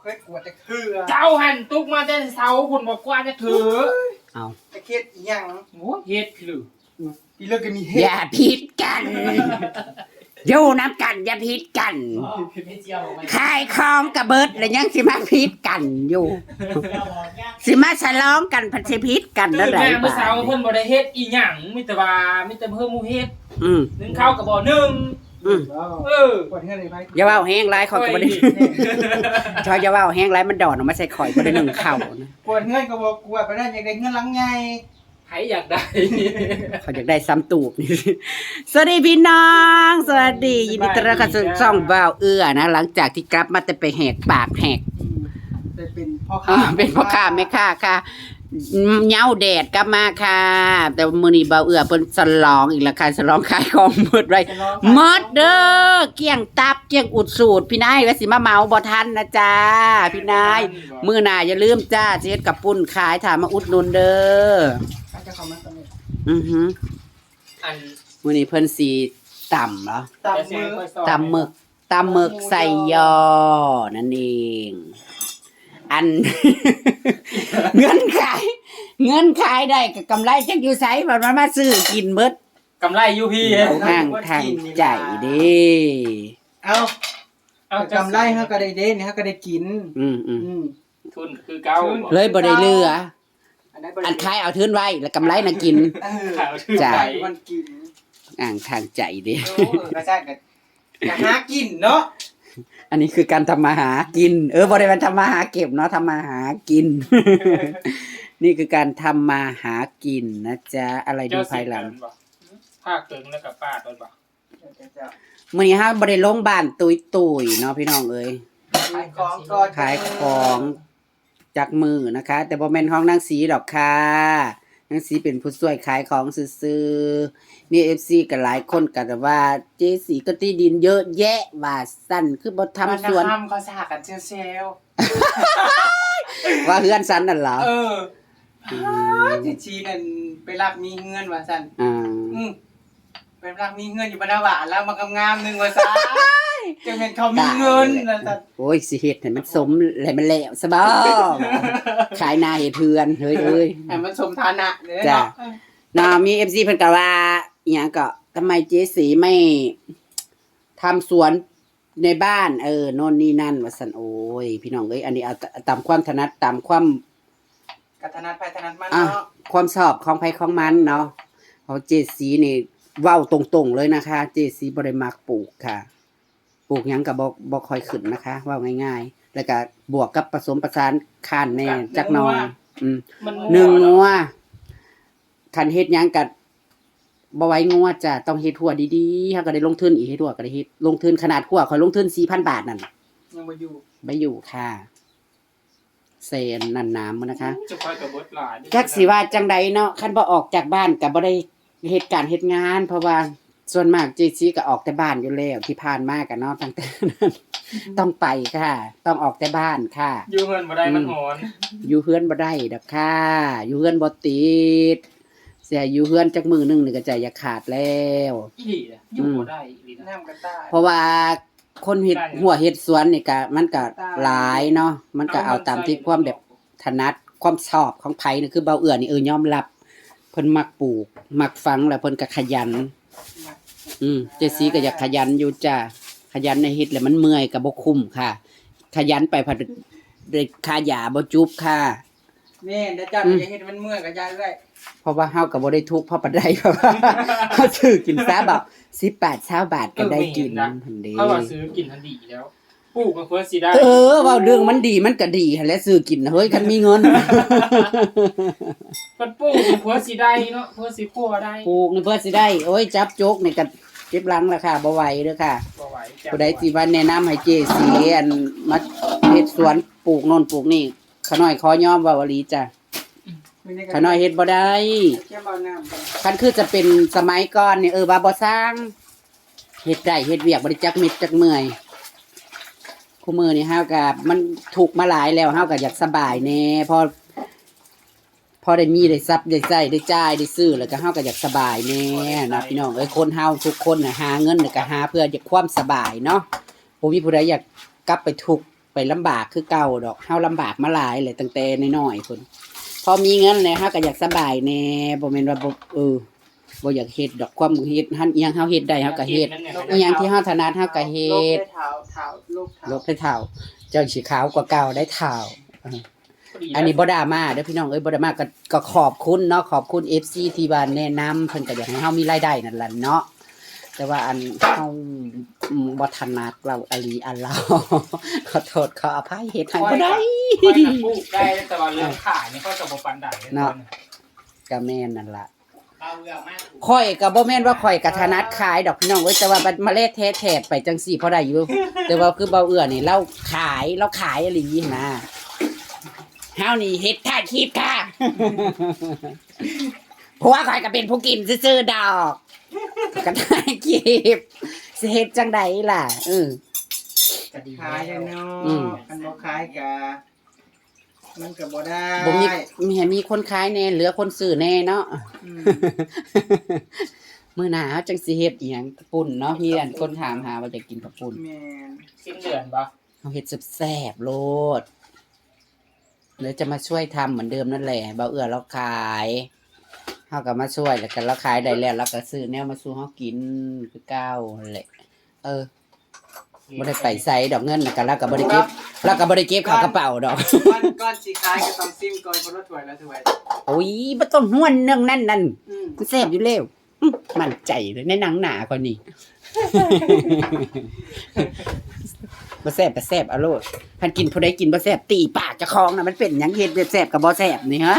เคยกวดแต่คือเจ้าหันตุกมาแต่เช้าคุณบอกว่าจะถือเอาแต่เคสอีหยังโอ้เฮ็ดพี่ลือพี่เลิกกันมีเฮ็อดย่าผิดกันอยู่น้ำกันอย่าผิดกันไม่เจียวไม่ขายของกระเบิดแล้วยังสิมาผิดกันอยู่ สิมาฉลองกันพันสิผิดกันตื่นั่นนแหละมาเมื่อเช้าเพิ่นบ่ได้เฮ็ดอีหยังมีแต่ว่ามีแต่เพิ่มหมูเฮ็ดอืมนึ่งข้าวกับบ่นึ่ง อืมเออกวดเฮ็ดอะไรไปอย่าเว้าแห้งไรขอยก็บ่ได้ ชอยอย่าเว้าแห้งไรมันดอนออกมาใส่ข่อยบ่ได้นึ่งข้าวนะกวดเงินก็บอกกวดไปนั่นอยากได้เงินหลังใหญ่ใครอยากได้เขาอยากได้ซ้ำตูบนี่ สวัสดีพี่น้อง สวัสดียินดีต้อนรับเข้าสู่ช่องบ่าวเอื้อนะ หลังจากที่กลับมาแต่ไปแหกปากแหกอืมได้เป็นพ่ออ่าค้าเป็นพ่อค้าแม่ค้าค่ะ เหงาแดดกลับมาค่ะ แต่มื้อนี้บ่าวเอื้อเพิ่นฉลองอีกแล้วค่ะฉลองขายของหมดไว้จะร้องหมดเด้อเกลี้ยงตับเกลี้ยงอุดสูตร พี่นายว่าสิมาเมาบ่ทันนะจ๊ะพี่นายมื้อหน้าอย่าลืมจ้าสิเฮ็ดกับปุ้นขายถามมาอุดหนุนเด้ออาจจะเข้ามาตอนนี้อือหืออันมื้อนี้เพิ่นสิต่ำเหรอตามมือตำหมึกตำหมึกใส่ยอนั่นเอง อัน เงินขาย เงินขายได้กับกำไรจักอยู่ไสบัดมันมาซื้อกินเบิดกำไรอยู่พี่เอาห้างทางใจเด้เอาเอากำไรเฮาก็ได้เด้นี่เฮาก็ได้กิน อืมอืมอืมทุนคือเก่าเลยบ่ได้เหลือ อันนั้นบ่ได้อันขายเอาทื้นไว้แล้วกำไรน่ะกิน เออข่าวชื่อจ้ะใจมันกินอ่างทางใจเด้ โอ้เออกระชากกันอยากหากินเนาะ อันนี้คือการทำมาหากิน เออบ่ได้มันทำมาหาเก็บเนาะทำมาหากิน นี่คือการทำมาหากินนะจ๊ะอะไรดูภายหลังภาคเกิงแล้วกับป้าตอนบ่มื่อนี้ฮะบริลงบ้านตุยตุยๆเนาะพี่น้องเอ้ยขายของก่อนขายของจากมือนะคะ แต่บ่แม่นห้องนางสีดอกค่ะ นางสีเป็นผู้ช่วยขายของซื้อๆมีเอฟซีกันหลายคนกันแต่ว่า เจสีก็ที่ดินเยอะแยะว่าสั้นคือบ่ทำสวนทำเขาสหกันเซลล์ว่าเฮือนสันนั่นเหรอเออจีชีนั่นไปรักมีเงินว่าซั่นอ่าอืมไปรักมีเงินอยู่บรรดาหวานแล้วมันกำงามหนึงว่าซั่น จังแม่นเขามีเงินว่าซั่นโอ้ยสิเฮ็ดให้มันสมให้มันแล้วซะบ่ขายนาเฮ็ดเฮือนเฮ้ยเอ้ยให้มันสมฐานะเด้อจ้ะเนาะเนาะมีเอฟซีเพิ่นก็ว่าอหย่างก็ทำไมเจสีไม่ทำสวนในบ้าน เออโน่นนี่นั่นว่าสันโอ้ย พี่น้องเอ้ยอันนี้เอาตามความถนัดตามความกัถนัดไปถนัดมันอะเนาะความชอบของไผของมันเนาะเพราะเจสีนี่เว้าตรงๆเลยนะคะ เจสีบ่ได้มักปลูกค่ะ ปลูกหยังก็บ่บ่ค่อยขึ้นนะคะ เว่าง่ายๆ แล้วก็บวกกับผสมประสานคานแน่จักหน่อยอืม มันหนึ่งงัวคันเฮ็ดหยังกัดบ่ไหว้งัวจ้ะต้องเฮ็ดหัวดีๆเฮาก็ได้ลงทุนอีกเฮ็ดหัวก็ได้เฮ็ดลงทุนขนาดหัวข่อยลงทุน4,000 บาทนั่นยังบ่อยู่บ่อยู่ค่ะเซนนั่นน้ำมันนะคะ จะคอยกับบดหลานจักสิว่าจังใดเนาะคันบ่ออกจากบ้านก็บ่ได้เฮ็ดการเฮ็ดงาน เพราะว่า ส่วนมากเจซีก็ออกแต่บ้านอยู่แล้วที่ผ่านมาก็เนาะตั้งแต่นั้นต้องไปค่ะ ต้องออกแต่บ้านค่ะอยู่เงินบ่ได้มันหอนอยู่เฮือนบ่ได้ดอกค่ะ อยู่เฮือนบ่ติดเสียอยู่เฮือนจักมือหนึงนี่ก็ใจอย่าขาดแล้วอีหลีอะอยู่บ่ได้อีหลีนะน้ำกันตาย เพราะว่าคนเฮ็ดได้หัวเฮ็ดสวนนี่ก็มันก็หลายเนาะมันก็เอาตามที่ความแบบถนัดความชอบของไผนี่คือเบาเอื้อนี่เออยอมรับเพิ่นมักปลูกมักฝังแล้วเพิ่นก็ขยัน อืมเจสีก็อยากขยันอยู่จ้ะขยันในเฮ็ดแล้วมันเมื่อยก็บ่คุ้มค่ะ ขยันไปพัดได้ค่ายาบ่จุบค่ะ แม่นเดี๋ยวเจ้าอืมอย่าเฮ็ดมันเมื่อยกับยายเอ้ยเพราะว่าเฮาก็บ่ได้ทุกข์เพราะปานใดเพราะว่าเฮาซื้อกินซะบอก10บาท20บาทก็ได้กินหั่นเด้เขาว่าซื้อกินทันดีแล้ว ปลูกมันควรสิได้ เออเว้าเรื่องมันดีมันก็ดีหั่นแหละซื้อกินน่ะเฮ้ยคันมีเงิน มันปลูกมันควรสิได้เนาะควรสิคั่วได้ปลูกนี่เพื่อสิได้โอ้ยจับโจกนี่ก็เจ็บหลังแล้วค่ะบ่ไหวเด้อค่ะ บ่ไหวจับผู้ใดสิว่าแนะนำให้เจสีอันมาเฮ็ดสวนปลูกโน่นปลูกนี่ขาน้อยขอยอมเว้าอีหลีจ้ะมีในกระขาน้อยเฮ็ดบ่ได้เทียมเอาน้ำไปคันคือจะเป็นสมัยก่อนนี่เออว่าบ่สร้างเฮ็ดได้เฮ็ดเวียกบ่ได้จักเม็ดจักเมื่อย คู่มือนี่เฮาก็มันถูกมาหลายแล้วเฮาก็อยากสบายแน่พอพอได้มีได้ทรัพย์ได้ใช้ได้จ่ายได้ซื้อแล้วก็เฮาก็อยากสบายแน่นะพี่น้องเอ้ยคนเฮาทุกคนน่ะหาเงินน่ะก็หาเพื่ออยากความสบายเนาะบ่มีผู้ใดอยากกลับไปทุกข์ไปลำบากคือเก่าดอกเฮาลำบากมาหลายเลยตั้งแต่น้อยๆพุ่นพอมีเงินแล้วเฮาก็อยากสบายแน่บ่แม่นว่าบ่เออ บ่อยากเฮ็ดดอกความเฮ็ดหันอีหยังเฮาเฮ็ดได้เฮาก็เฮ็ดอีหยังที่เฮาถนัดเฮาก็เฮ็โลกดได้เท้าเท้าโลกเท้าลบให้เท่าเจ้าสีขาวกว่าเก่าได้เท่าอันนี้บ่ดราม่าเด้อพี่น้องเอ้ยบ่ดราม่าก็ก็ขอบคุณเนาะขอบคุณ FC ที่ว่าแนะนำเพิ่นก็อยากให้เฮามีรายได้นั่นล่ะเนาะแต่ว่าอันเฮาอืมบ่ถนัดเราอลีอันเราขอโทษขออภัยเฮ็ดให้บ่ได้ค่อยกับลูกได้แต่ว่าเรื่องขายนี่ค่อยกับบ่ปันได้เนาะก็แม่นนั่นล่ะ เอาเรื่องมากข่อยก็บ่แม่นว่าข่อยก็ถนัดขายดอกพี่น้องเอ้ยแต่ว่าบัดเมล็ดแท้แถบไปจังซี่พอได้อยู่ แต่ว่าคือเบาเอื้อนี่เราขายเราขายอะไรอย่างนี้นะเฮานี่เฮ็ดท่าคีบค่ะเพราะว่าข่อยก็เป็นผู้กินซื่อๆดอกก็ได้คีบสิเฮ็ดจังใดล่ะเออก็ดีขายเลยเนาอืมะกันบ่ขายกะ มันก็บ่ได้บ่มีมีให้มีคนขายแน่เหลือคนซื้อแน่เนาะอืมมื้อหน้าเฮาจังสิเฮ็ดอีหยังกระปุ่นเนาะมีอันคนถามหาว่าจะกินกระปุ่นแม่นสิ้นเดือนบ่เอาเห็ดแซ่บๆโลดเดี๋ยวจะมาช่วยทำเหมือนเดิมนั่นแหละเบาเอื้อเราขายเฮาก็มาช่วยแล้วกันเราขายได้แล้วเราก็ซื้อแนวมาสู่เฮากินคือเก้านั่นแหละ เออ บ่ได้ไปใส่ดอกเงินแล้วก็เราก็บ่ได้เก็บเราก็บ่ได้เก็บเข้ากระเป๋าดอก ก้อนก้อนสิขายก็ต้องซิมก่อนคนละถ้วยละถ้วยโอ้ยบ่ต้องห้วนเรื่องนั้นนั่นอืมมันแซ่บอยู่แล้วอื้อมั่นใจเลยในหนังหนาคนนี้ บ่แซ่บบ่แซ่บเอาโลดพันกินผู้ใดกินบ่แซ่บตีปากเจะคองน่ะมันเป็นหยังเฮ็ดแบบแซ่บกับบ่แซ่บนี่ฮะ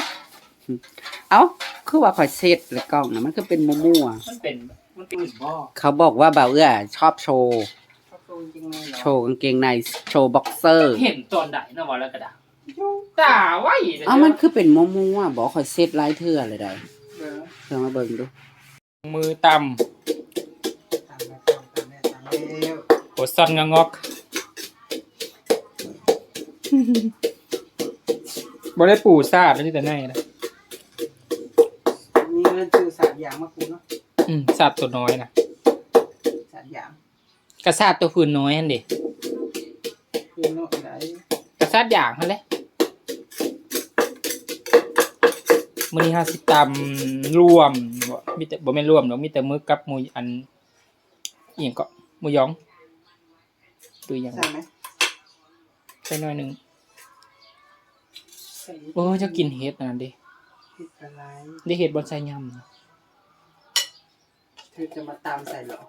เอ้าคือว่าข่อยเซ็ตแล้วกล้องน่ะมันคือเป็นมั่วมันเป็นมันเป็นบ่ๆเขาบอกว่าบ่าวเอื้อชอบโชว์ ชอบดูจริงเลยเหรอโชว์กางเกงในโชว์บ็อกเซอร์เห็นตอนใดนะว่าแล้วก็ดาตาไว้เอ้ามันคือเป็นมั่วๆบ่ข่อยเซ็ตหลายเทื่อเลยได้เด้อเพิ่งมาเบิ่งดูมือต่ตามแล้วตามตามแล้วตามแล้วำโหซอนงะงอกบ่ได้ปูซาดแล้วที่แต่ไหนนะมีเงินซื้อสามอย่างมาคูเนาะอืมซาดตัวน้อยนะสามอย่าง กระซาดตัวฟืนน้อยหั่นดิคือเนาะไหนกระซาดอย่างหั่นแหละมื้อนี้ห้าสิตำรวมบ่มีแต่บ่แม่นรวมดอกมีแต่มื้อกับหมูอันอีหยังก็หมูหยองตัวอย่างใช่ไหมใส่หน่อยหนึงใส่โอ้ยจะกินเห็ดอันนั้นดิผิดอะไรได้เห็ดบอนไซยำนะเธอจะมาตามใส่เหรอ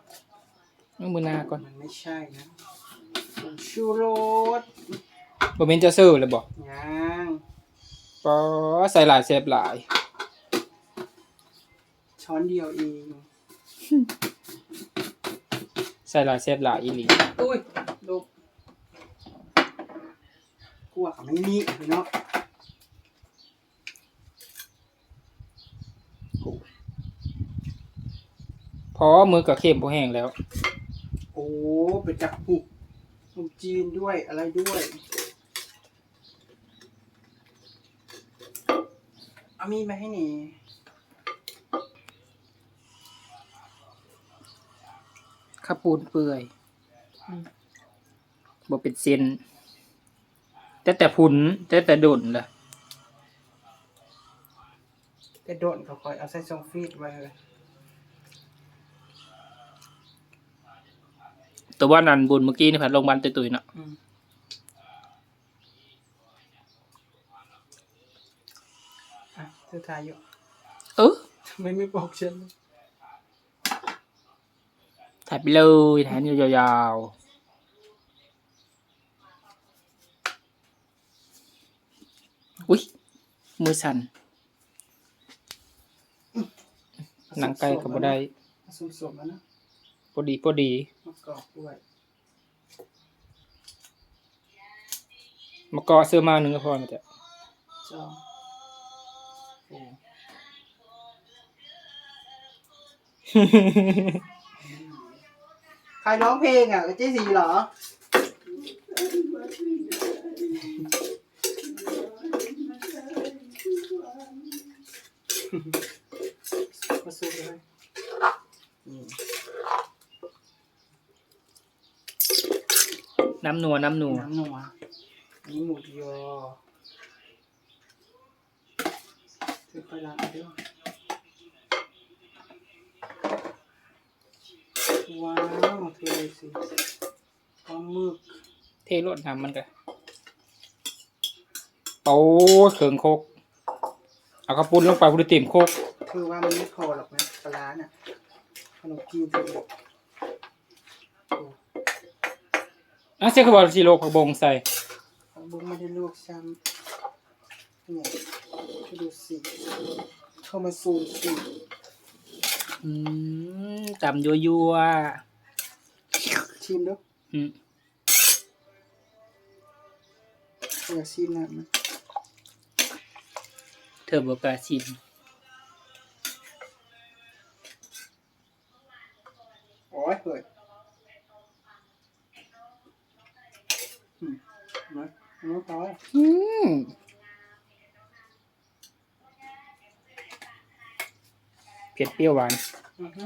เอามือหน้าก่อนมันไม่ใช่นะผงชูรสบ่เป็นเจ้าซื้อเลยบอกยังปอใส่หลายเซฟหลาย ช้อนเดียวเองใส่หลายเซฟหลายอีหลีอุ้ยลูกกลัวเขาไม่มีพี่เนาะพอมือกับเข็มพอแห้งแล้ว โอ้ไปจับหุกขนมจีนด้วยอะไรด้วยเอามีดมาให้หนี่ข้าวปูนเปื่อยบ่เป็นเส้นแต่แต่พุนแต่แต่ดุนล่ะแต่โดนเขาคอยเอาใส่ซองฟีดไว้เลย แต่ว่านันบุญเมื่อกี้นี่ผ่านโรงพยาบาลตุยๆน่ะอืมอะเธอทายอยู่เออทำไมไม่บอกฉันถ่ายไปเลยถ่ายนิ้วยาวๆอุ้ยมือสั่นหนังไก่ก็บ่ได้สมสมๆแล้วนะ พอดีพอดีมะกอกด้วยมะกอกซื้อมาหนึ่งก็พอนะจ๊ะจองโอ้ใครร้องเพลงอะเจ๊สีเหรอ มาสู้เลยอืม น้ำนัวน้ำนัวน้ำหนัวมีหมูยอเธอค่อยล้างด้วยว้าวเธอเลยสิปลาหมึกเทรดน้ำมันก็โอ้เขิงโคกเอากระปุ้นลงไปพุทธเต็มโคกคือว่ามันไม่พอหรอกนะปลาร้าน่ะขนมจีนเธ อบอกอะเสียคือบอกสิโลผักบงใส่ผักบุ้งไม่ได้ลวกซ้ำเนี่ยไปดูสิเข้ามาซูมสิอืมจำยัวยัวชิมดูๆอืมอยากชิมนะมันเธอบอกกล้าชิม องพลอยอืมเผ็ดเปรี้ยวหวานอือฮึ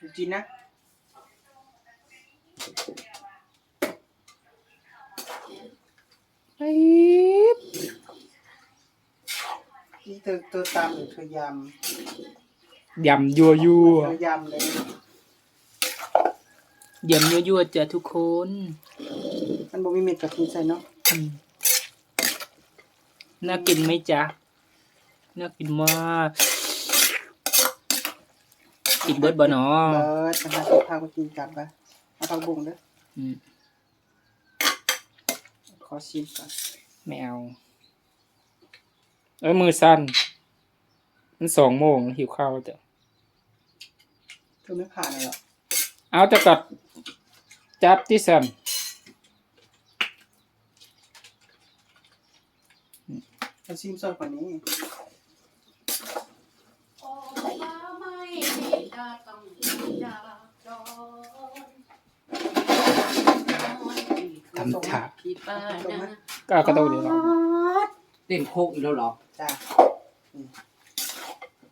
ดูจีนนะไอ้นี่เธอเธอตำหรือเธอยยำยัวยัวำเธอยำเลย ยำยัวยัวจ้ะทุกคนมั นบ่มีเม็ดกะทิใส่เนาะอืมน่ากินไหมจ๊ะ น่ากินมากกินเบิร์ดบ่หนอเบิร์ดนะคะที่พาไปกินกลับปะเอาผักบุ้งเด้ออืมขอชิมก่อนไม่เอาเอ้ยมือสั้น มันสองโมงแล้วหิวข้าวแล้วจ้ะเธอไม่ผ่านเลยหรอกเอาจะกัดจับที่สัน เราชิมสดกว่านี้ออกมาไม่ได้ต้องจากจรทำถาพี่ป้านะก็เอากระโดดเดี๋ยวเราเต็มโคกอีกแล้วเหรอจ้าอืม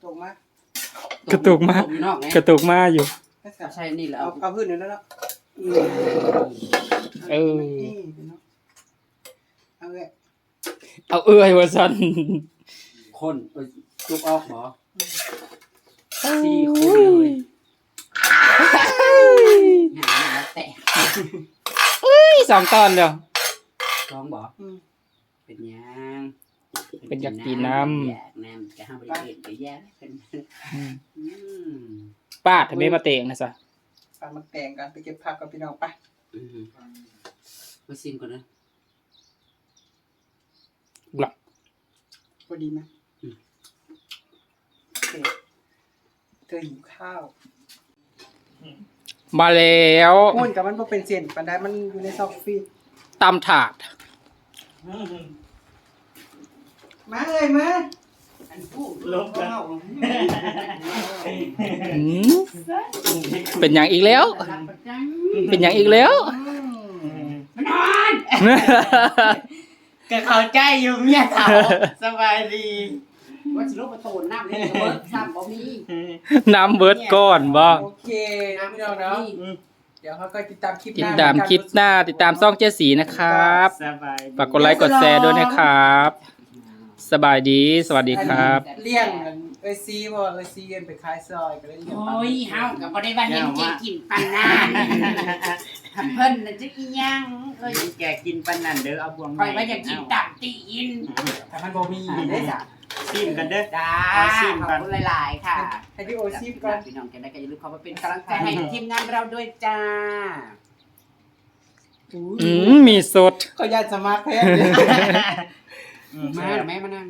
ตรงมากกระตุกมากตอยู่นอกไงกระตุกมาอยู่ไม่ใส่ใช่นี่แหละเอาเอาเอาพื้นเดี๋ยวนั้นแล้วเออ นี่เดี๋ยวเนาะเอาเลย เอาเอื้อยว่าสันคนเอ้ยจุกออกบ่สี่คนเลยหามาแตะสองตอนเดียวท้องบ่อืมเป็นหยังเป็นอยากกินน้ำ อยากน้ำจะห้ามไปเล่นไปแย่เป็นอืมอืมป้าทำไมมาเตงนะสะปลาหมึกแดงกันไปเก็บผักกับพี่น้องไป อืมมาซิมก่อนนะ หลับพอดีไหมโอเคเธอหิวข้าวมาแล้วพูนกับมันบ่เป็นเส้นปันได้มันอยู่ในซอกฟีดตำถาด มาเลยมาอันผู้ลงแล้ว อืมเป็นอย่างอีกแล้ว เป็นอย่างอีกแล้ว ก็เข้าใจอยู่เมียเขาสบายดีว่าสิลบประตูน้ำนี่ก็เบิดซ้ำบ่มีน้ำเบิร์ดก้อนบ่โอเคนะพี่น้องเนาะเดี๋ยวเขาก็ติดตามคลิปหติดน้าตามคลิปหน้า ติดตามซ่องเจดสีนะครับสบายฝากกดไลค์กดแชร์ด้วยนะครับ สบายดี สวัสดีครับ เลี้ยงเอ้ยซีบ่เอ้ยซีเอ็นไปขายซอยก็เลยเลี้ยงปลาโอ้ยเฮาก็บ่ได้ว่าเห็นแกกินปานนั้นถ้าเพิ่นน่ะจะอีหยังเอ้ยแกกินปันนั่นเด้อเอาบวงข่อยว่าอยากกินตับตีนแต่มันบ่มีได้จ้ะซิมกันเด้อจ้าเอาชิมขก่ออบนคุณหลายๆค่ะให้พี่โอซีก่อนพี่น้องกันได้ก็อย่าลืมเข้ามาเป็นกำลังใจให้ทีมงานเราด้วยจ้าอืมมีสดขออนุญาตสมัครแพทย์มาหรือไม่มานั่ง